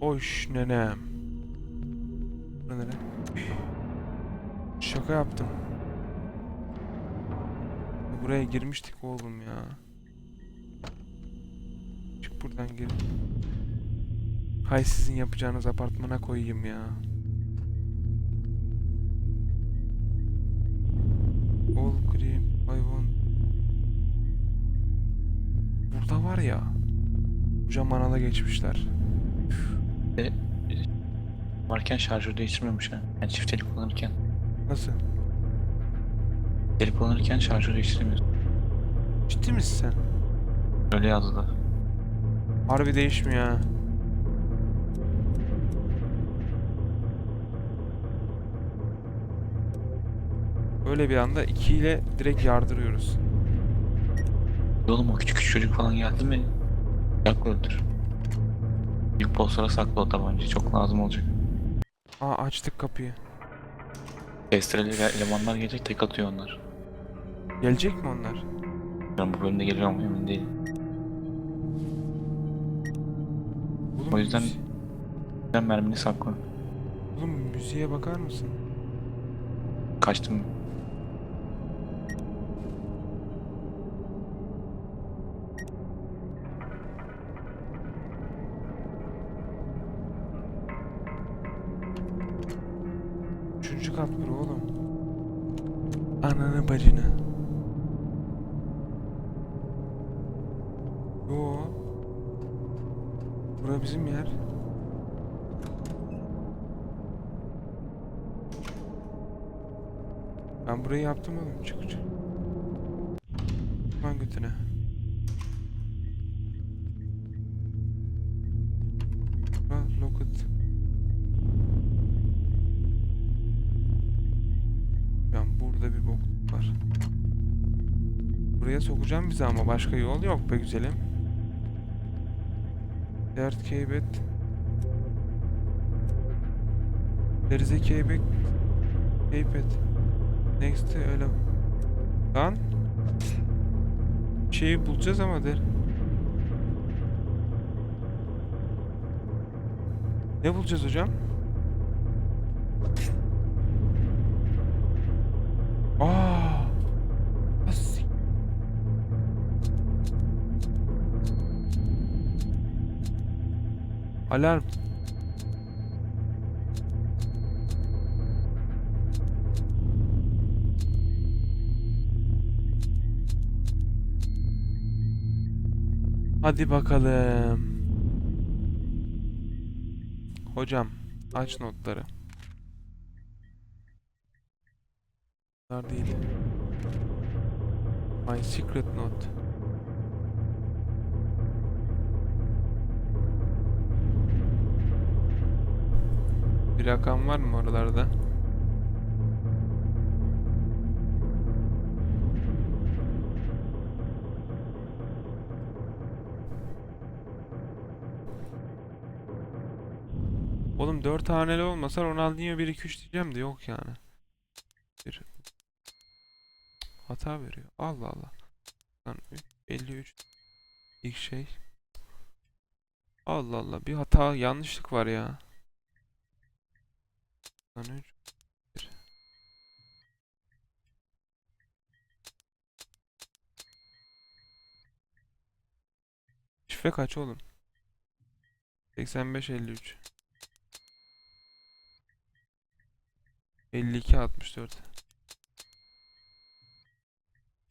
Hoş nenem. Bu? Şaka yaptım. Buraya girmiştik oğlum ya. Çık buradan gir. Hay sizin yapacağınız apartmana koyayım ya. All cream hayvan. Burada var ya. Hocam manala geçmişler. Varken şarjör değiştirmiyormuş ha. Yani çift el kullanırken. Nasıl? El kullanırken şarjör değiştirmiyorsun. Ciddi misin sen? Öyle yazdı. Harbi değişmiyor ha. Böyle bir anda 2 ile direkt yardırıyoruz. Oğlum o küçük küçük çocuk falan geldi mi? Öldür. Büyük bosslara sakla o tabancayı. Çok lazım olacak. Aa açtık kapıyı. Testereli elemanlar gelecek tek atıyor onlar. Gelecek mi onlar? Ben bu bölümde geliyor mu emin değilim. Oğlum, O yüzden- müzi- Sen mermini sakla. Oğlum müziğe bakar mısın? Kaçtım. Bura oğlum. Ananı bacını. Yo. Bura bizim yer. Ben burayı yaptım oğlum. Çık çık. Lan götüne. Buraya sokacağım bizi ama başka yol yok be güzelim. Dert keybet. Derize keybek. Keybet. Next öyle. Lan. Şeyi bulacağız ama der. Ne bulacağız hocam? Alarm. Hadi bakalım. Hocam, aç notları. Bunlar değil. My secret note. Bir rakam var mı oralarda? Oğlum 4 haneli olmasa Ronaldinho 1 2 3 diyeceğim de yok yani. Bir hata veriyor. Allah Allah. Lan üç- 53 ilk şey. Allah Allah bir hata yanlışlık var ya. Şifre kaç oğlum? 85 53 52 64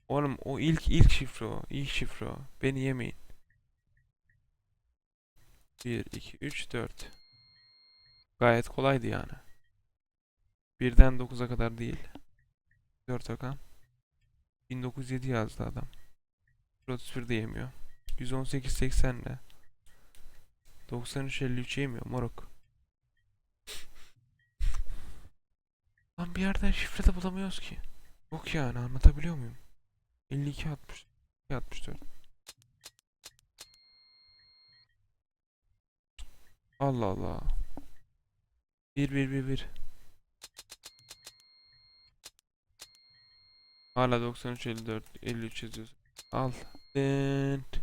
Oğlum o ilk ilk şifre o. İlk şifre o. Beni yemeyin. 1 2 3 4 Gayet kolaydı yani. 1'den 9'a kadar değil. 4 Hakan. 1907 yazdı adam. 31 de yemiyor. 118 80 de. 93 53 yemiyor moruk. Lan bir yerden şifre de bulamıyoruz ki. Yok yani anlatabiliyor muyum? 52 60 64 Allah Allah. 1 1 1 1 Hala 93 54 53 yazıyorsun. Al. Dent.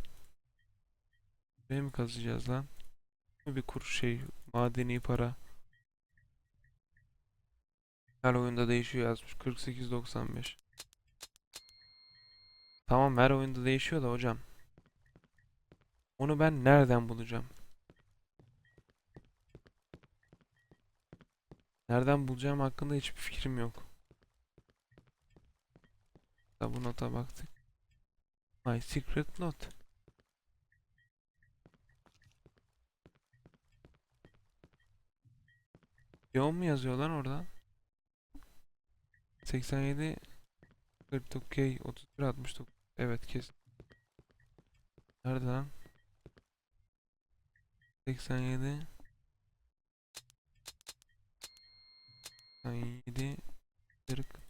Buraya mi kazacağız lan? bir kuruş şey madeni para? Her oyunda değişiyor yazmış 48.95. Tamam her oyunda değişiyor da hocam. Onu ben nereden bulacağım? Nereden bulacağım hakkında hiçbir fikrim yok. Da bu nota baktık. My secret note. Yoğun mu yazıyor lan orada? 87 49 31 69 Evet kesin. Nerede lan? 87 87 40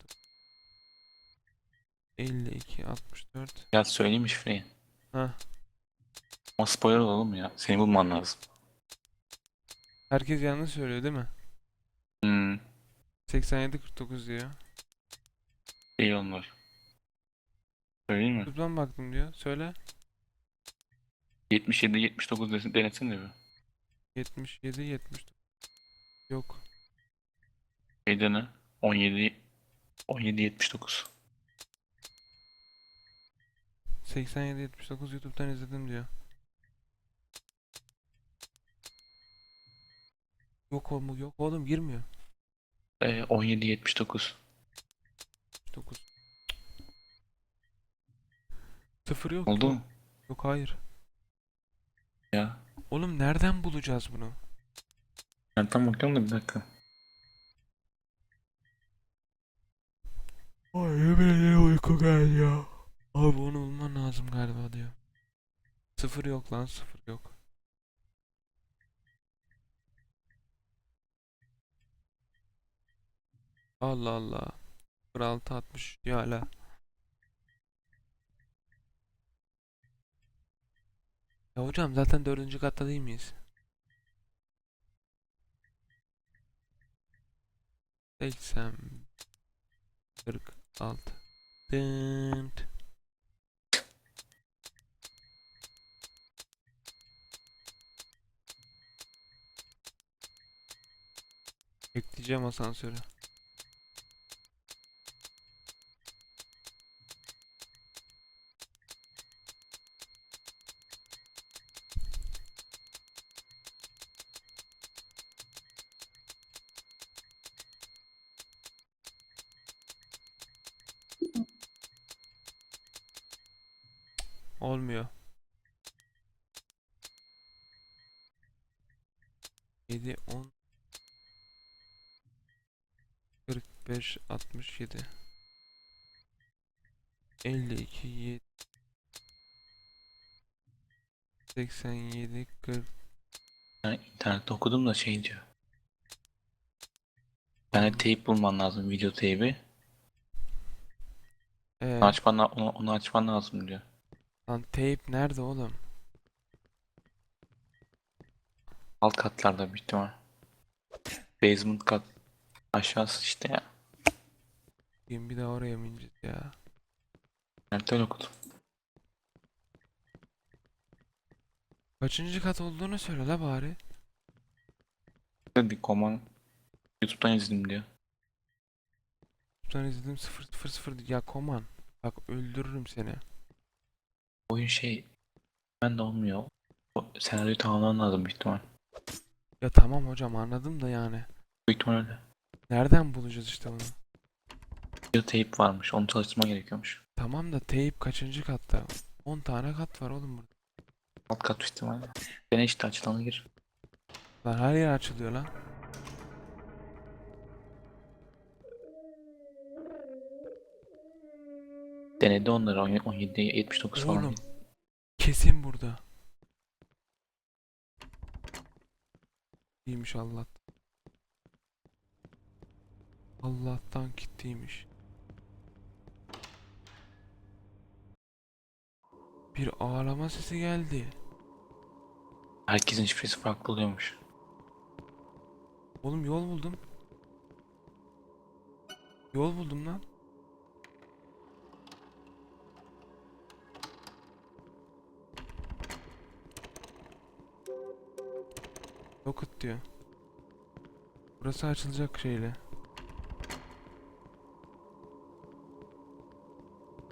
52 64 Ya söyleyeyim mi şifreyi? Ha Ama spoiler oğlum ya. Seni bulman lazım. herkes yanlış söylüyor değil mi? Hmm. 87 49 diyor. İyi onlar. Söyleyeyim mi? YouTube'dan baktım diyor. Söyle. 77 79 desin denetsin de bir. 77 79 Yok. Şeyde ne? 17 17 79. 87 79 YouTube'dan izledim diyor. Yok oğlum yok oğlum girmiyor. Ee, 17 79. 9 Sıfır yok. Oldu yok. mu? Yok hayır. Ya. Oğlum nereden bulacağız bunu? Ben tam bakıyorum da bir dakika. Ay yemin uyku geliyor. Abi onu bulman lazım galiba diyor. Sıfır yok lan sıfır yok. Allah Allah. 06 60 diyor hala. Ya hocam zaten dördüncü katta değil miyiz? 80 46 Dınt. Bekleyeceğim asansörü. Olmuyor. 7 10 45 67 52 7 87 40 Ben internette okudum da şey diyor. Yani teyp bulman lazım video teybi. Ee, Onu açman, onu, onu açman lazım diyor. lan tape nerede oğlum? Alt katlarda büyük ihtimal. Basement kat. Aşağısı işte ya. Bir daha oraya mı ineceğiz ya? Nerede öyle okudum. Kaçıncı kat olduğunu söyle la bari. Bir koman YouTube'dan izledim diyor. Ben izledim 0 0 0 ya koman. Bak öldürürüm seni. Oyun şey ben de olmuyor. O senaryoyu tamamlaman lazım büyük ihtimal. Ya tamam hocam anladım da yani. Büyük ihtimal öyle. Nereden bulacağız işte bunu? Video teyp varmış. Onu çalıştırman gerekiyormuş. Tamam da teyp kaçıncı katta? 10 tane kat var oğlum burada. Alt kat ihtimalle. Dene işte açılanı gir. Lan her yer açılıyor lan. Denedi onları 17 79 falan. Oğlum. Kesin burada. İyiymiş Allah. Allah'tan kitliymiş. Bir ağlama sesi geldi. Herkesin şifresi farklı oluyormuş. Oğlum yol buldum. Yol buldum lan. Rocket diyor. Burası açılacak şeyle.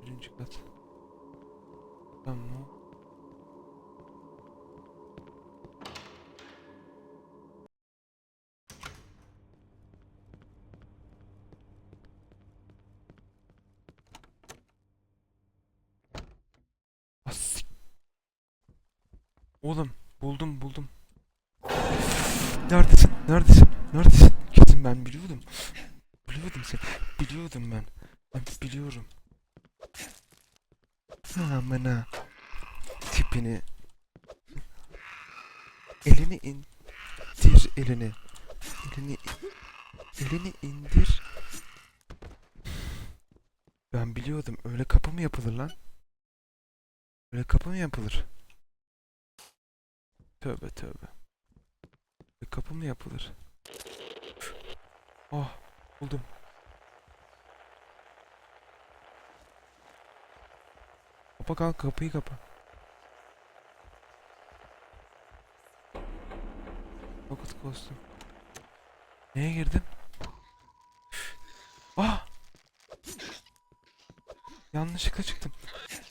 Birinci kat. Tamam. As- Oğlum buldum buldum. Neredesin? Neredesin? Neredesin? Kesin ben biliyordum. Biliyordum sen. Biliyordum ben. Ben biliyorum. Amına. Tipini. Elini indir elini. Elini elini indir. Ben biliyordum. Öyle kapı mı yapılır lan? Öyle kapı mı yapılır? Tövbe tövbe. Öyle kapı mı yapılır? Oh, buldum. Kapa kanka kapıyı kapa. Rocket Ghost'um. Neye girdin? Ah! Yanlışlıkla çıktım.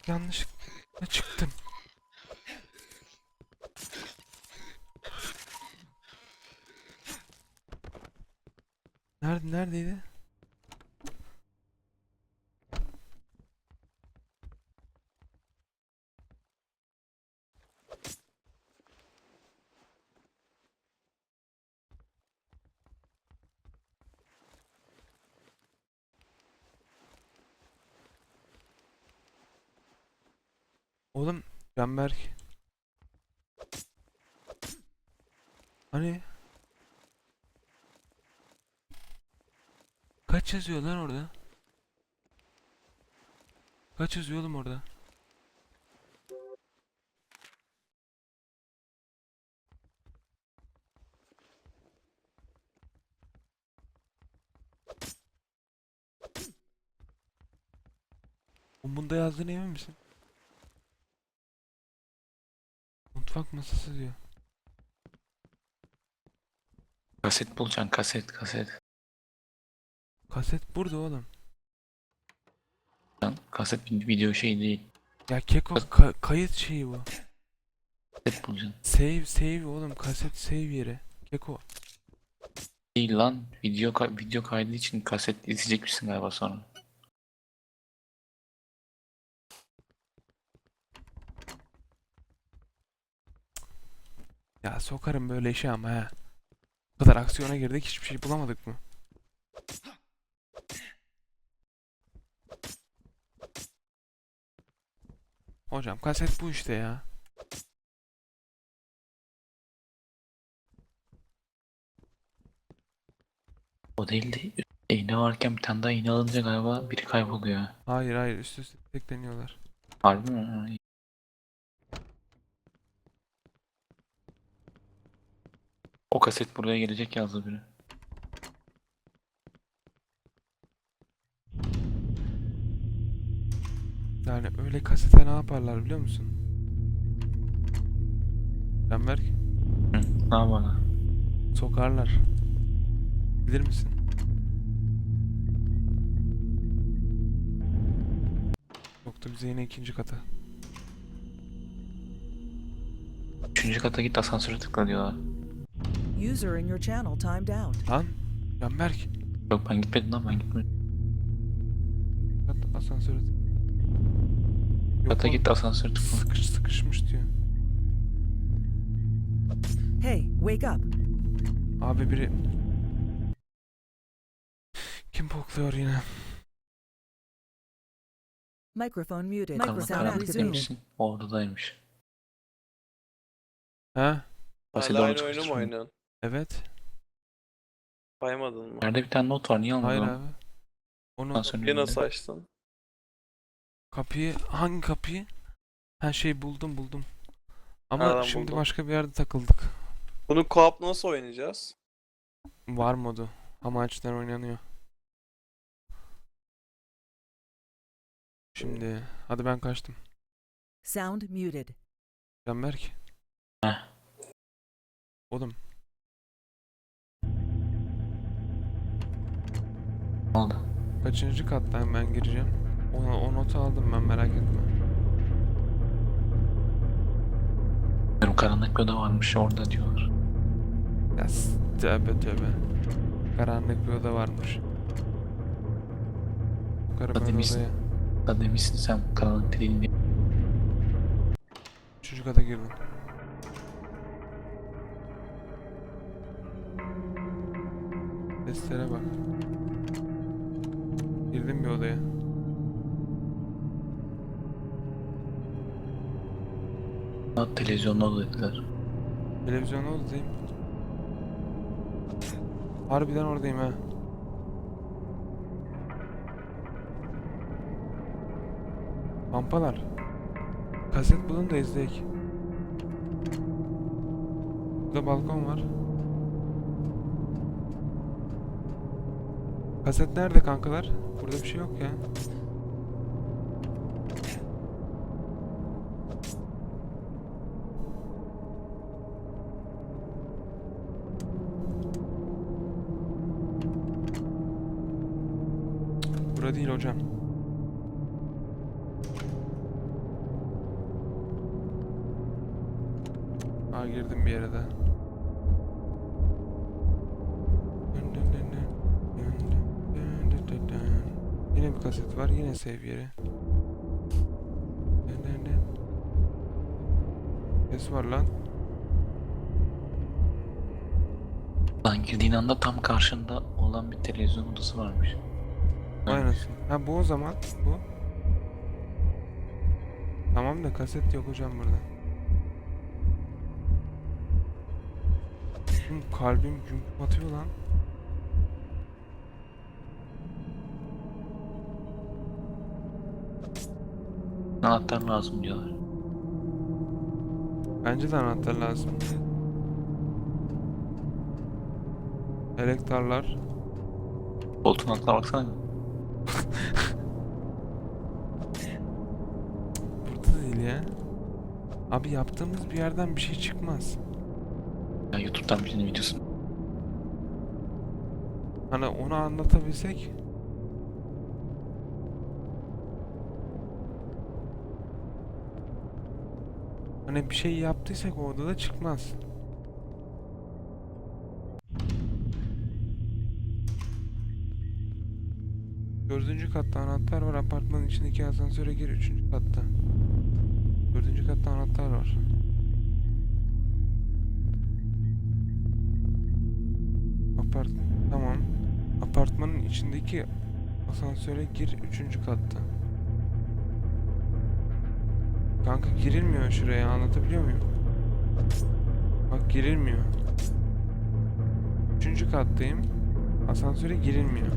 Yanlışlıkla çıktım. Nerede neredeydi? Oğlum Canberk. Hani? Kaç yazıyor lan orada? Kaç yazıyor oğlum orada? Bunda yazdığına emin misin? Mutfak masası diyor. Kaset bulacaksın kaset kaset. Kaset burada oğlum. Lan kaset bir video şey değil. Ya Keko ka- kayıt şeyi bu. Kaset bulacaksın. Save save oğlum kaset save yeri. Keko. Değil lan video kay- video kaydı için kaset izleyecekmişsin galiba sonra. Ya sokarım böyle işe ama he. Bu kadar aksiyona girdik hiçbir şey bulamadık mı? Hocam kaset bu işte ya. O değil de iğne varken bir tane daha iğne alınca galiba biri kayboluyor. Hayır hayır üst üste tekleniyorlar. Harbi mi? O kaset buraya gelecek yazdı biri. Yani öyle kasete ne yaparlar biliyor musun? Canberk ne yapalım? sokarlar. Bilir misin? Soktu bize yine ikinci kata. Üçüncü kata git asansöre tıkla diyorlar. User in your channel timed out. Lan Canberk Yok ben gitmedim lan ben gitmedim. kat asansöre. Yok Kata git asansöre tıkla. Sıkış sıkışmış diyor. Hey, wake up. Abi biri kim pokluyor yine? Microphone muted. Microphone karanlık demişsin. O odadaymış. Ha? Hala onu aynı oyunu mu oynuyorsun? Evet. Saymadın mı? Nerede bir tane not var niye Hayır almadın? abi. Onu Asansörün nasıl açtın? Kapıyı hangi kapıyı? Her şey buldum buldum. Ama Nereden şimdi buldun? başka bir yerde takıldık. Bunu co-op nasıl oynayacağız? Var modu. Hamaçlar oynanıyor. Şimdi hadi ben kaçtım. Sound muted. Canberk. Heh. Oğlum. Ne oldu? Kaçıncı kattan ben gireceğim? O, o notu aldım ben merak etme. Benim karanlık bir oda varmış orada diyorlar. Ya tövbe tövbe. Karanlık bir oda varmış. Yukarı Hadi böyle mis- odaya. Da demişsin sen karanlık değil diye. Üçüncü kata girdim. Seslere bak. Girdim bir odaya. Ha, televizyonda oda dediler. Televizyonda odadayım. Harbiden oradayım ha. Pampalar. Kaset bulun da izleyek. Burada balkon var. Kaset nerede kankalar? Burada bir şey yok ya. Bura değil hocam. Aa girdim bir yere daha. Yine bir kaset var. Yine save yeri. Ses var lan. Lan girdiğin anda tam karşında olan bir televizyon odası varmış. Aynısın. Ha bu o zaman. Bu. Tamam da kaset yok hocam burada. Kalbim güm atıyor lan. Anahtar lazım diyorlar. Bence de anahtar lazım. Elektarlar. Koltuğun altına baksana. Burada değil ya. Abi yaptığımız bir yerden bir şey çıkmaz. Ya YouTube'dan birinin videosu. Hani onu anlatabilsek. Hani bir şey yaptıysak o odada çıkmaz. Dördüncü katta anahtar var. Apartmanın içindeki asansöre gir. Üçüncü katta. Dördüncü katta anahtar var. Apart tamam. Apartmanın içindeki asansöre gir. Üçüncü katta. Kanka girilmiyor şuraya anlatabiliyor muyum? Bak girilmiyor. Üçüncü kattayım. Asansöre girilmiyor.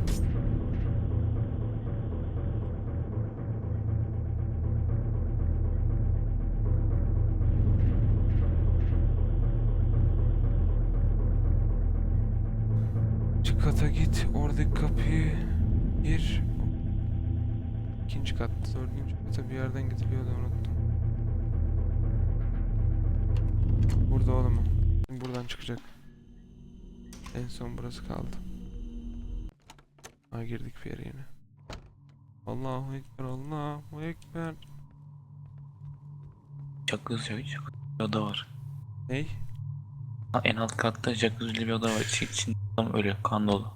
Burada oğlum. Şimdi Buradan çıkacak. En son burası kaldı. Ha girdik bir yere yine. Allahu Ekber, Allahu Ekber. Jacuzzi, jacuzzi bir oda var. Ney? Ha, en alt katta jacuzzi'li bir oda var. İçi, içinde adam ölüyor. Kan dolu.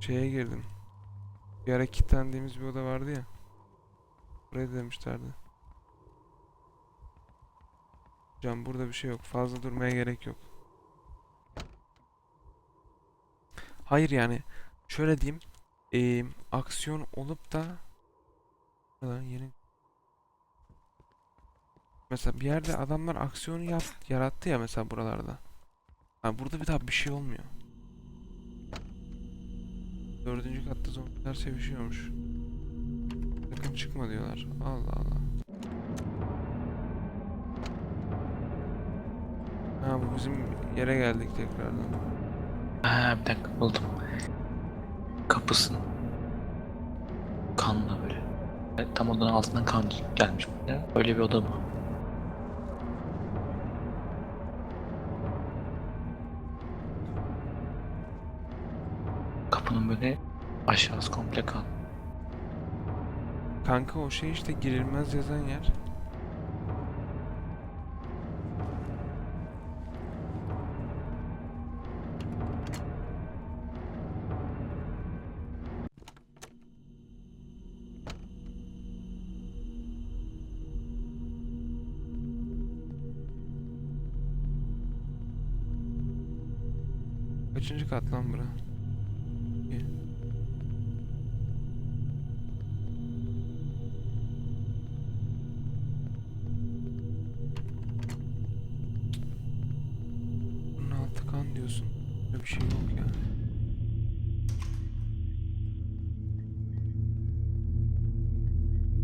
Şeye girdim. Bir ara kilitlendiğimiz bir oda vardı ya. Buraya demişlerdi. Can burada bir şey yok. Fazla durmaya gerek yok. Hayır yani şöyle diyeyim. eee, aksiyon olup da yeni Mesela bir yerde adamlar aksiyonu yap, yarattı ya mesela buralarda. Ha burada bir daha bir şey olmuyor. Dördüncü katta zombiler sevişiyormuş. Sakın çıkma diyorlar. Allah Allah. Ha bu bizim yere geldik tekrardan. Ha bir dakika buldum. Kapısın. Kanla böyle. Tam odanın altından kan gelmiş. Öyle bir oda bu. Kapının böyle aşağısı komple kan. Kanka o şey işte girilmez yazan yer. Kaçıncı kat lan bura? Diyorsun. Böyle bir şey yok ya.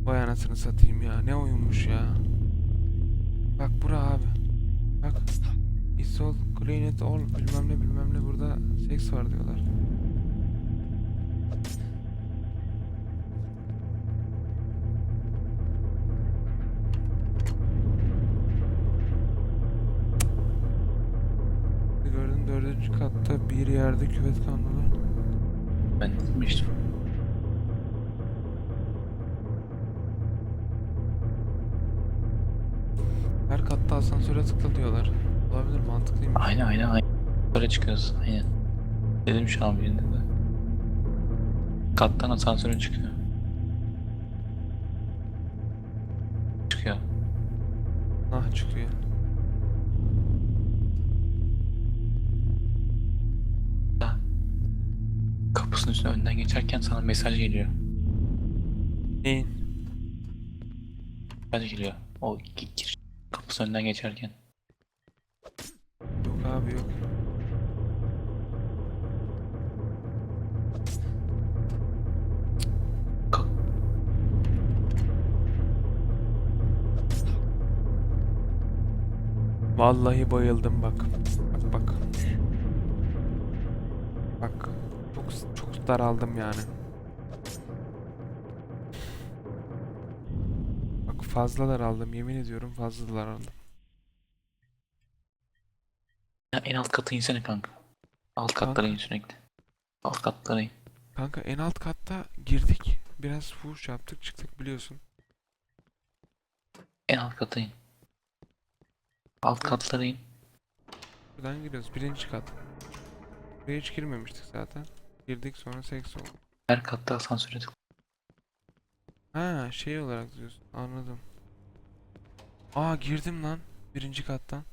Vay anasını satayım ya. Ne oyunmuş ya. Bak bura abi. Bak. It's all clean it all. Bilmem ne bilmem ne. Burada seks var diyorlar. Gördün dördüncü katta bir yerde küvet kanunu. Çıkıyoruz. Aynen. Dedim şu an birinde de. Kattan asansöre çıkıyor. Çıkıyor. Ah çıkıyor. Da. Kapısının üstüne önden geçerken sana mesaj geliyor. Neyin? Mesaj geliyor. O gi- giriş kapısının önünden geçerken. Vallahi bayıldım bak. Bak bak. Bak. Çok çok daraldım yani. Bak fazla daraldım yemin ediyorum fazla daraldım. Ya en alt katı insene kanka. Alt Kanka. katlara in sürekli. Alt katlara in. Kanka en alt katta girdik. Biraz fuhuş yaptık çıktık biliyorsun. En alt kata in. Alt katlara in. Buradan giriyoruz birinci kat. Buraya hiç girmemiştik zaten. Girdik sonra seks oldu. Her katta asansöre tık. Ha şey olarak diyorsun anladım. Aa girdim lan birinci kattan.